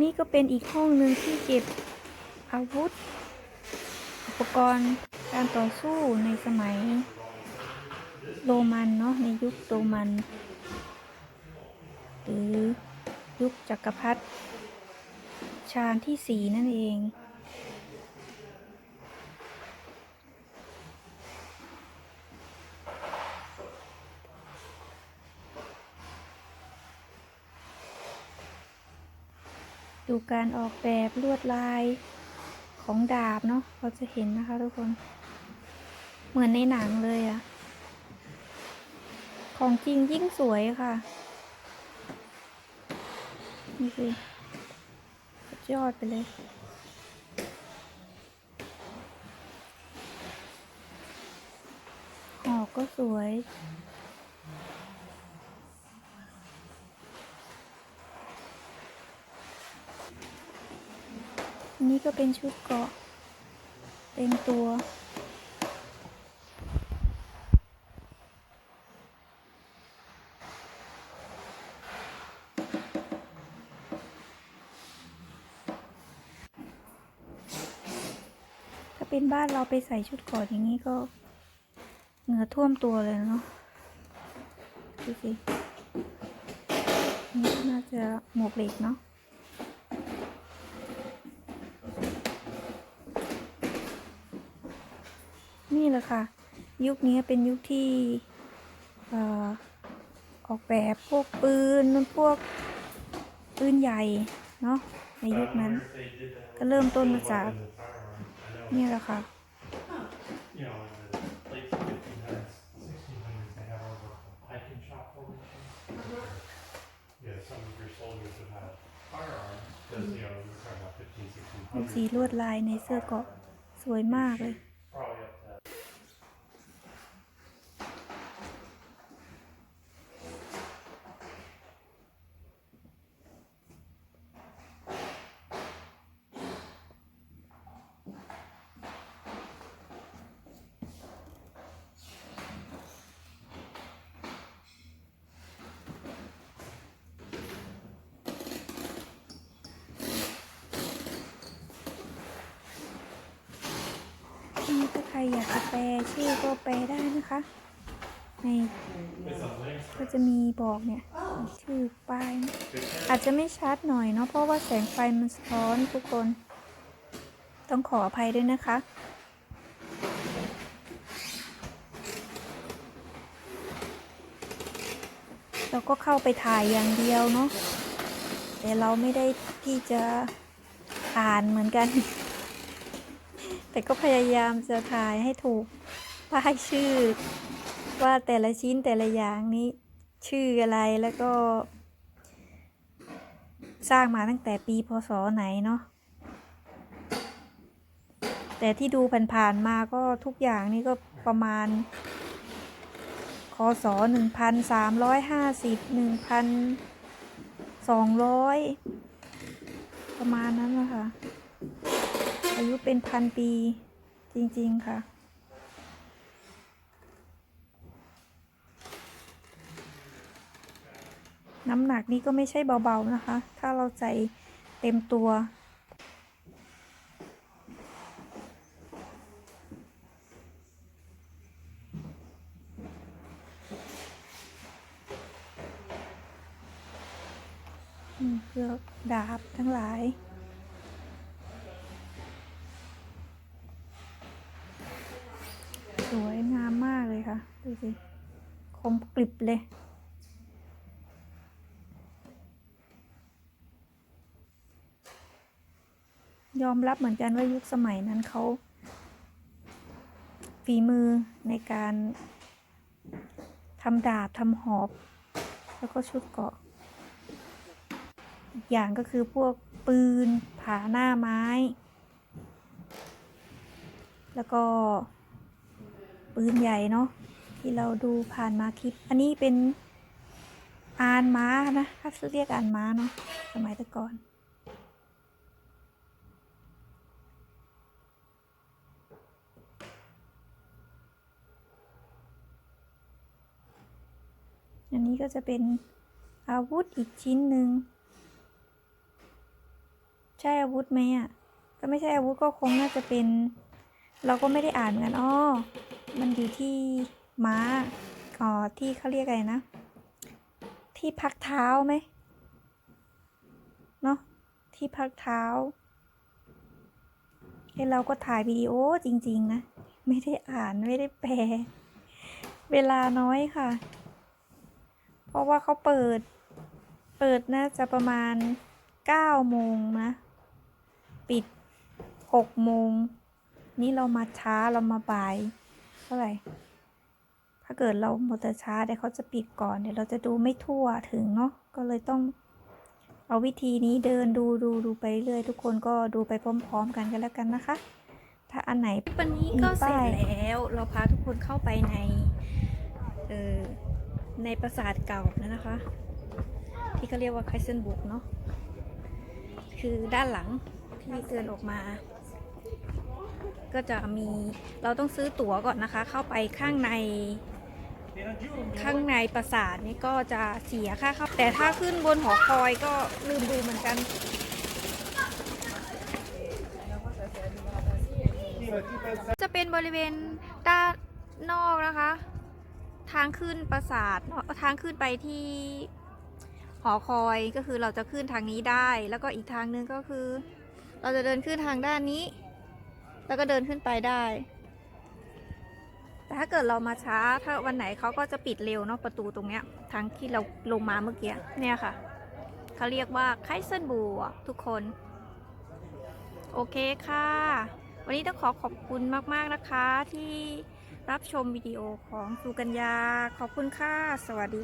นี่ก็เป็นอีกห้องหนึ่งที่เก็บอาวุธ อุปกรณ์การต่อสู้ในสมัยโรมันเนาะในยุคโรมัน หรือยุคจักรพรรดิชาญที่สี่นั่นเอง ดูการออกแบบลวดลายของดาบเนาะเราจะเห็นนะคะทุกคน เหมือนในหนังเลยอะของจริงยิ่งสวยค่ะนี่สิสุดยอดไปเลยหอกก็สวย นี้ก็เป็นชุดเกาะเต็มตัว ถ้าเป็นบ้านเราไปใส่ชุดเกาะอย่างนี้ก็เหงื่อท่วมตัวเลยเนาะดูสินี่น่าจะหมวกเหล็กเนาะ นี่แหละค่ะ ยุคนี้เป็นยุคที่ออกแบบพวกปืนพวกปืนใหญ่เนาะในยุคนั้น ก็เริ่มต้นมาจากนี่แหละค่ะสีลวดลายในเสื้อเกาะสวยมากเลย ถ้าใครอยากจะแปลชื่อก็แปลได้นะคะ ในก็จะมีบอกเนี่ยชื่อป้าย อาจจะไม่ชัดหน่อยเนาะเพราะว่าแสงไฟมันสะท้อนทุกคน ต้องขออภัยด้วยนะคะเราก็เข้าไปถ่ายอย่างเดียวเนาะแต่เราไม่ได้ที่จะอ่านเหมือนกัน แต่ก็พยายามจะถ่ายให้ถูกป้ายชื่อ ว่าแต่ละชิ้นแต่ละอย่างนี้ ชื่ออะไรแล้วก็ สร้างมาตั้งแต่ปีพศไหนเนาะแต่ที่ดูผ่านๆมาก็ทุกอย่างนี่ก็ประมาณคศหนึ่งพันสามร้อยห้าสิบหนึ่งพันสองร้อยประมาณนั้นนะคะ อายุเป็นพันปีจริง ๆ ค่ะ น้ำหนักนี่ก็ไม่ใช่เบา ๆ นะคะ ถ้าเราใส่เต็มตัวอืมเพื่อดาบทั้งหลาย สวยงามมากเลยค่ะ ดูสิ คมกริบเลย ยอมรับเหมือนกันว่ายุคสมัยนั้นเขา ฝีมือในการทำดาบทำหอบ แล้วก็ชุดเกราะ อีกอย่างก็คือพวกปืน ผาหน้าไม้ แล้วก็ ปืนใหญ่เนาะที่เราดูผ่านมาคลิป อันนี้เป็นอานม้านะถ้าเรียกอานม้าเนาะสมัยแต่ก่อนอันนี้ก็จะเป็นอาวุธอีกชิ้นหนึ่งใช่อาวุธไหมอะก็ไม่ใช่อาวุธก็คงน่าจะเป็น เราก็ไม่ได้อ่านเหมือนกันอ๋อมันอยู่ที่ม้าอ๋อที่เขาเรียกอะไรนะ ที่พักเท้าไหมเนาะที่พักเท้าเอ้เราก็ถ่ายวิดีโอจริง ๆ นะ ไม่ได้อ่านไม่ได้แปล เวลาน้อยค่ะ เพราะว่าเขาเปิด เปิดน่าจะประมาณเก้าโมงนะ ปิดหกโมง นี่เรามาช้าเรามาบ่ายเท่าไหร่ ถ้าเกิดเราหมดแต่ช้าเดี๋ยวเขาจะปิดก่อนเดี๋ยวเราจะดูไม่ทั่วถึงเนาะก็เลยต้อง เอาวิธีนี้เดินดูดูดูไปเรื่อยทุกคนก็ดูไปพร้อม ๆ กันกันแล้วกันนะคะ ถ้าอันไหนวันนี้ก็เสร็จแล้ว เราพาทุกคนเข้าไปในเออในปราสาทเก่านะคะ ที่เขาเรียกว่าไคเซนบุกเนาะคือด้านหลังที่เดินออกมา ก็จะมีเราต้องซื้อตั๋วก่อนนะคะ เข้าไปข้างในข้างในปราสาทนี่ก็จะเสียค่าเข้าแต่ถ้าขึ้นบนหอคอยก็ลืมดูเหมือนกัน จะเป็นบริเวณด้านนอกนะคะ ทางขึ้นปราสาททางขึ้นไปที่หอคอยก็คือเราจะขึ้นทางนี้ได้ แล้วก็อีกทางนึงก็คือ เราจะเดินขึ้นทางด้านนี้ แล้วก็เดินขึ้นไปได้ แต่ถ้าเกิดเรามาช้า ถ้าวันไหนเขาก็จะปิดเร็วเนาะประตูตรงเนี้ย ทางที่เราลงมาเมื่อกี้ เนี่ยค่ะ เขาเรียกว่าไคเซนบูอะทุกคน โอเคค่ะ วันนี้ต้องขอขอบคุณมาก ๆ นะคะที่รับชมวิดีโอของสุกัญญา ขอบคุณค่ะ สวัสดี